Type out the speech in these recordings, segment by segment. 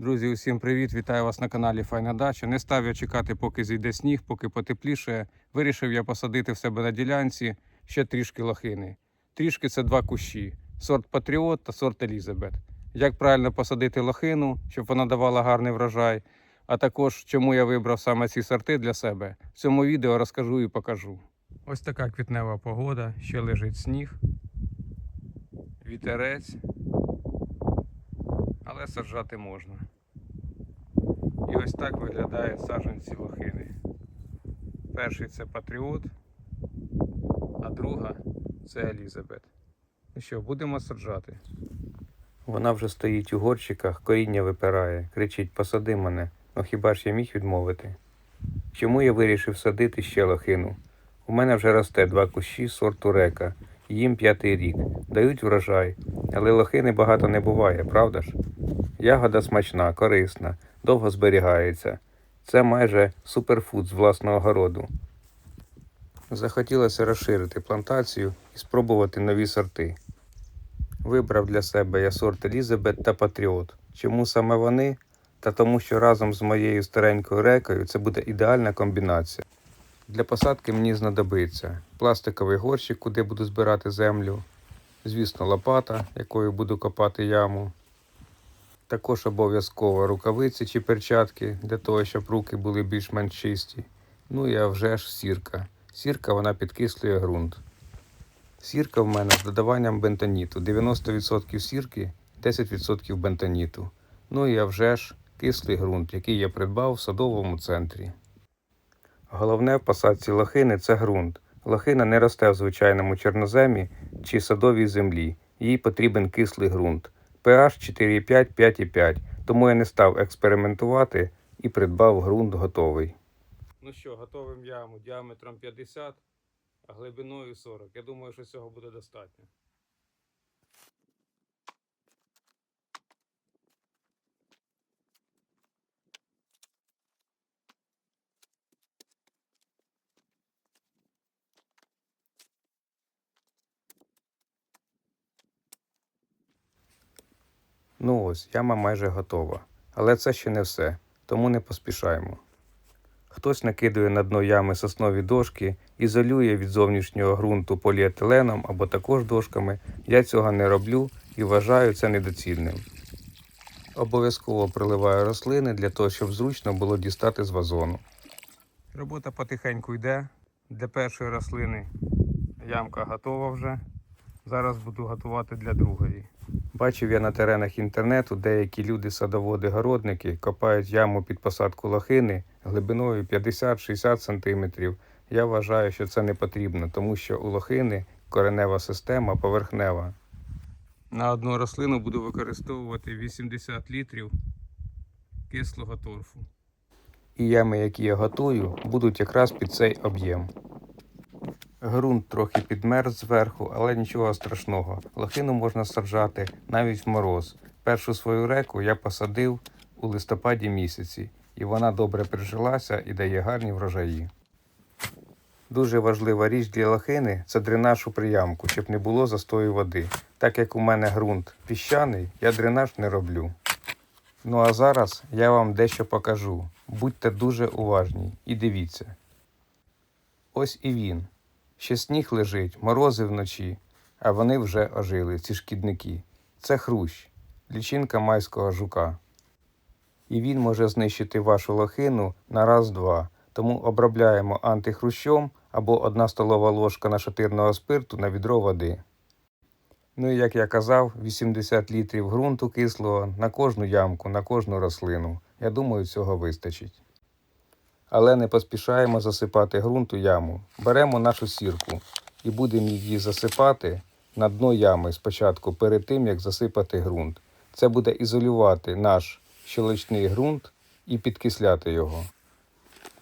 Друзі, усім привіт! Вітаю вас на каналі Файна Дача. Не став я чекати, поки зійде сніг, поки потепліше. Вирішив я посадити в себе на ділянці ще трішки лохини. Трішки це два кущі: сорт Патріот та сорт Елізабет. Як правильно посадити лохину, щоб вона давала гарний врожай, а також чому я вибрав саме ці сорти для себе. В цьому відео розкажу і покажу. Ось така квітнева погода, ще лежить сніг, вітерець, але саджати можна. І ось так виглядає саджанці лохини. Перший це Патріот, а друга це Елізабет. Ну що, будемо саджати. Вона вже стоїть у горщиках, коріння випирає, кричить посади мене, ну хіба ж я міг відмовити? Чому я вирішив садити ще лохину? У мене вже росте два кущі сорту река, їм п'ятий рік, дають врожай, але лохини багато не буває, правда ж? Ягода смачна, корисна, довго зберігається. Це майже суперфуд з власного городу. Захотілося розширити плантацію і спробувати нові сорти. Вибрав для себе я сорт Елізабет та Патріот. Чому саме вони? Та тому, що разом з моєю старенькою рекою це буде ідеальна комбінація. Для посадки мені знадобиться пластиковий горщик, куди буду збирати землю, звісно, лопата, якою буду копати яму. Також обов'язково рукавиці чи перчатки для того, щоб руки були більш-менш чисті. Ну і вже ж сірка. Сірка вона підкислює ґрунт. Сірка в мене з додаванням бентоніту. 90% сірки, 10% бентоніту. Ну і вже ж кислий ґрунт, який я придбав в садовому центрі. Головне в посадці лохини це ґрунт. Лохина не росте в звичайному чорноземі чи садовій землі. Їй потрібен кислий ґрунт. pH 4,5 5,5. Тому я не став експериментувати і придбав ґрунт готовий. Ну що, готовим яму діаметром 50, а глибиною 40. Я думаю, що цього буде достатньо. Ось, яма майже готова. Але це ще не все, тому не поспішаємо. Хтось накидує на дно ями соснові дошки, ізолює від зовнішнього ґрунту поліетиленом або також дошками. Я цього не роблю і вважаю це недоцільним. Обов'язково приливаю рослини для того, щоб зручно було дістати з вазону. Робота потихеньку йде. Для першої рослини ямка готова вже. Зараз буду готувати для другої. Бачив я на теренах інтернету, деякі люди, садоводи-городники, копають яму під посадку лохини глибиною 50-60 см. Я вважаю, що це не потрібно, тому що у лохини коренева система поверхнева. На одну рослину буду використовувати 80 літрів кислого торфу. І ями, які я готую, будуть якраз під цей об'єм. Грунт трохи підмерз зверху, але нічого страшного. Лохину можна саджати навіть в мороз. Першу свою реку я посадив у листопаді місяці, і вона добре прижилася і дає гарні врожаї. Дуже важлива річ для лохини це дренаж у приямку, щоб не було застою води. Так як у мене ґрунт піщаний, я дренаж не роблю. Ну а зараз я вам дещо покажу. Будьте дуже уважні і дивіться. Ось і він. Ще сніг лежить, морози вночі, а вони вже ожили, ці шкідники. Це хрущ, лічинка майського жука. І він може знищити вашу лохину на раз-два. Тому обробляємо антихрущом або одна столова ложка нашатирного спирту на відро води. Ну і як я казав, 80 літрів ґрунту кислого на кожну ямку, на кожну рослину. Я думаю, цього вистачить. Але не поспішаємо засипати ґрунт у яму. Беремо нашу сірку і будемо її засипати на дно ями спочатку, перед тим як засипати ґрунт. Це буде ізолювати наш щелочний ґрунт і підкисляти його.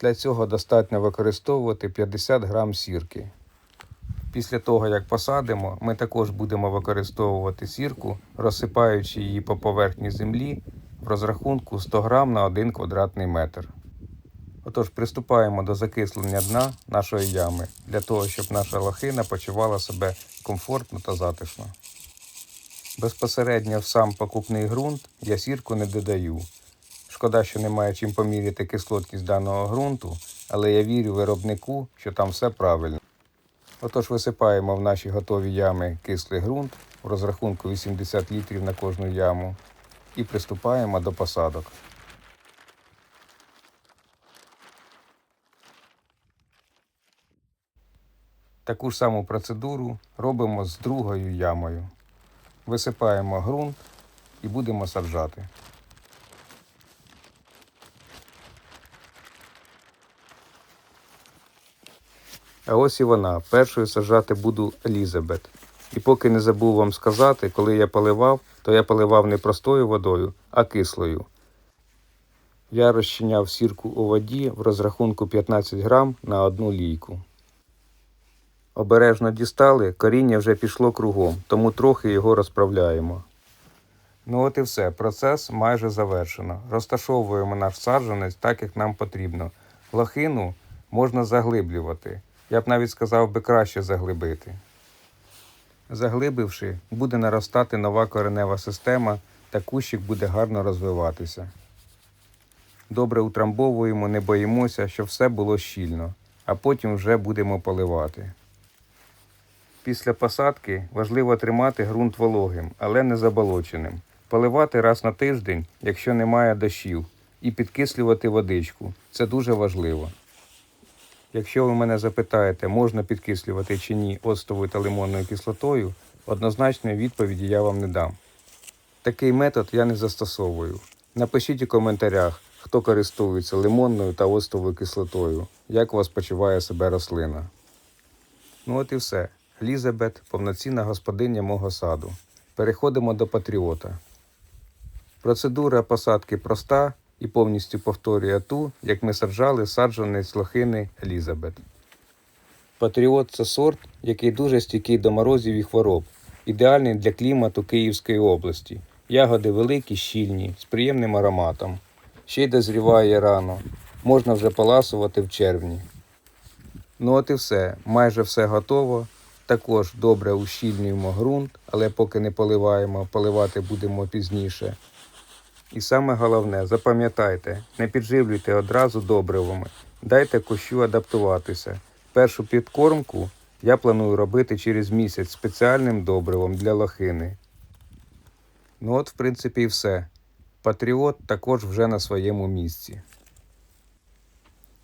Для цього достатньо використовувати 50 грам сірки. Після того, як посадимо, ми також будемо використовувати сірку, розсипаючи її по поверхні землі в розрахунку 100 грам на 1 квадратний метр. Отож, приступаємо до закислення дна нашої ями для того, щоб наша лохина почувала себе комфортно та затишно. Безпосередньо в сам покупний ґрунт я сірку не додаю. Шкода, що немає чим поміряти кислотність даного ґрунту, але я вірю виробнику, що там все правильно. Отож висипаємо в наші готові ями кислий ґрунт в розрахунку 80 літрів на кожну яму і приступаємо до посадок. Таку ж саму процедуру робимо з другою ямою. Висипаємо ґрунт і будемо саджати. А ось і вона. Першою саджати буду Елізабет. І поки не забув вам сказати, коли я поливав, то я поливав не простою водою, а кислою. Я розчиняв сірку у воді в розрахунку 15 грам на одну лійку. Обережно дістали, коріння вже пішло кругом, тому трохи його розправляємо. Ну от і все, процес майже завершено. Розташовуємо наш саджанець так, як нам потрібно. Лохину можна заглиблювати. Я б навіть сказав би краще заглибити. Заглибивши, буде наростати нова коренева система та кущик буде гарно розвиватися. Добре утрамбовуємо, не боїмося, щоб все було щільно, а потім вже будемо поливати. Після посадки важливо тримати ґрунт вологим, але не заболоченим. Поливати раз на тиждень, якщо немає дощів, і підкислювати водичку. Це дуже важливо. Якщо ви мене запитаєте, можна підкислювати чи ні оцтовою та лимонною кислотою, однозначної відповіді я вам не дам. Такий метод я не застосовую. Напишіть у коментарях, хто користується лимонною та оцтовою кислотою, як у вас почуває себе рослина. Ну от і все. Елізабет – повноцінна господиня мого саду. Переходимо до патріота. Процедура посадки проста і повністю повторює ту, як ми саджали саджанець лохини Елізабет. Патріот це сорт, який дуже стійкий до морозів і хвороб, ідеальний для клімату Київської області. Ягоди великі, щільні, з приємним ароматом. Ще й дозріває рано. Можна вже поласувати в червні. Ну от і все. Майже все готово. Також добре ущільнюємо ґрунт, але поки не поливаємо, поливати будемо пізніше. І саме головне, запам'ятайте, не підживлюйте одразу добривами, дайте кущу адаптуватися. Першу підкормку я планую робити через місяць спеціальним добривом для лохини. Ну от, в принципі, і все. Патріот також вже на своєму місці.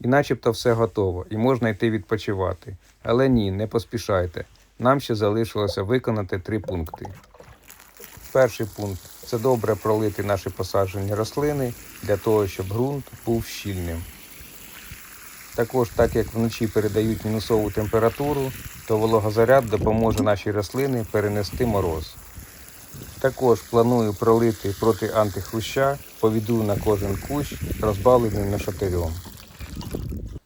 І начебто все готово, і можна йти відпочивати. Але ні, не поспішайте. Нам ще залишилося виконати три пункти. Перший пункт це добре пролити наші посаджені рослини для того, щоб ґрунт був щільним. Також, так як вночі передають мінусову температуру, то вологозаряд допоможе нашій рослині перенести мороз. Також планую пролити проти антихруща, повіду на кожен кущ, розбавлений нашатирем.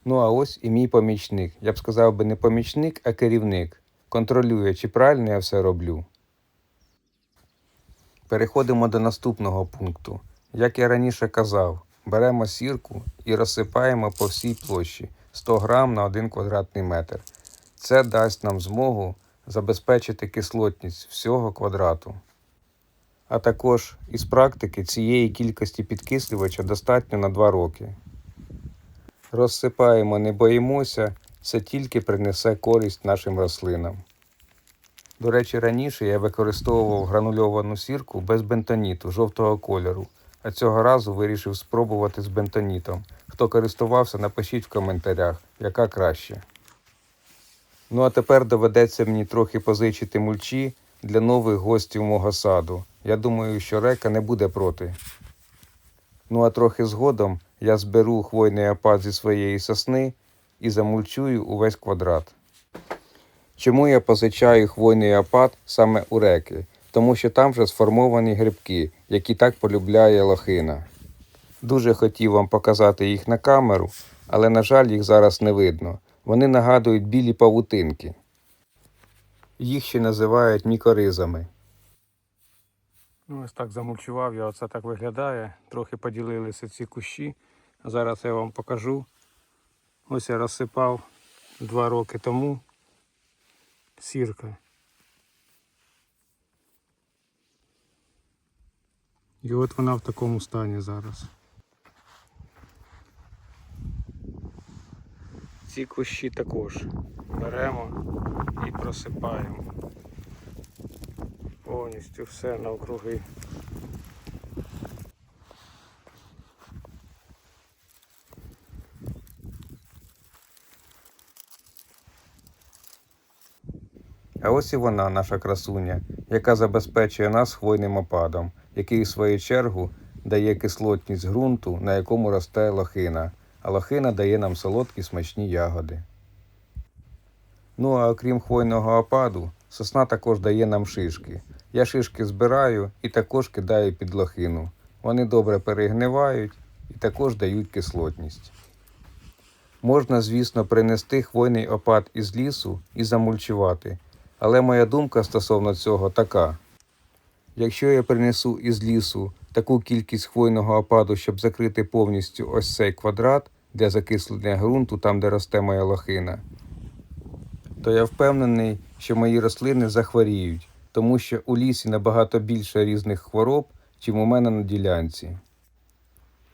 Ну а ось і мій помічник. Я б сказав би не помічник, а керівник. Контролює, чи правильно я все роблю. Переходимо до наступного пункту. Як я раніше казав, беремо сірку і розсипаємо по всій площі 100 грам на 1 квадратний метр. Це дасть нам змогу забезпечити кислотність всього квадрату. А також із практики цієї кількості підкислювача достатньо на 2 роки. Розсипаємо, не боїмося, це тільки принесе користь нашим рослинам. До речі, раніше я використовував гранульовану сірку без бентоніту жовтого кольору, а цього разу вирішив спробувати з бентонітом. Хто користувався, напишіть в коментарях, яка краще. Ну а тепер доведеться мені трохи позичити мульчі для нових гостів мого саду. Я думаю, що река не буде проти. Ну а трохи згодом я зберу хвойний опад зі своєї сосни і замульчую увесь квадрат. Чому я позичаю хвойний опад саме у реки? Тому що там вже сформовані грибки, які так полюбляє лохина. Дуже хотів вам показати їх на камеру, але, на жаль, їх зараз не видно. Вони нагадують білі павутинки. Їх ще називають мікоризами. Ну, Ось так замульчував я, оце так виглядає. Трохи поділилися ці кущі. Зараз я вам покажу. Ось я розсипав два роки тому сірка. І от вона в такому стані зараз. Ці кущі також беремо і просипаємо. Повністю все навкруги. А ось і вона, наша красуня, яка забезпечує нас хвойним опадом, який в свою чергу дає кислотність ґрунту, на якому росте лохина, а лохина дає нам солодкі смачні ягоди. Ну а окрім хвойного опаду, сосна також дає нам шишки. Я шишки збираю і також кидаю під лохину. Вони добре перегнивають і також дають кислотність. Можна, звісно, принести хвойний опад із лісу і замульчувати, але моя думка стосовно цього така. Якщо я принесу із лісу таку кількість хвойного опаду, щоб закрити повністю ось цей квадрат для закислення ґрунту, там де росте моя лохина, то я впевнений, що мої рослини захворіють, тому що у лісі набагато більше різних хвороб, чим у мене на ділянці.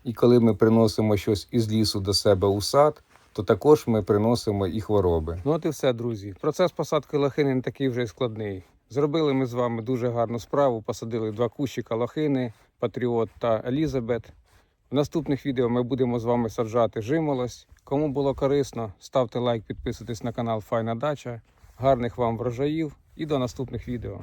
І коли ми приносимо щось із лісу до себе у сад, то також ми приносимо і хвороби. Ну от і все, друзі. Процес посадки лохини не такий вже й складний. Зробили ми з вами дуже гарну справу. Посадили два кущика лохини, Патріот та Елізабет. В наступних відео ми будемо з вами саджати жимолость. Кому було корисно, ставте лайк, підписуйтесь на канал Файна Дача. Гарних вам врожаїв і до наступних відео.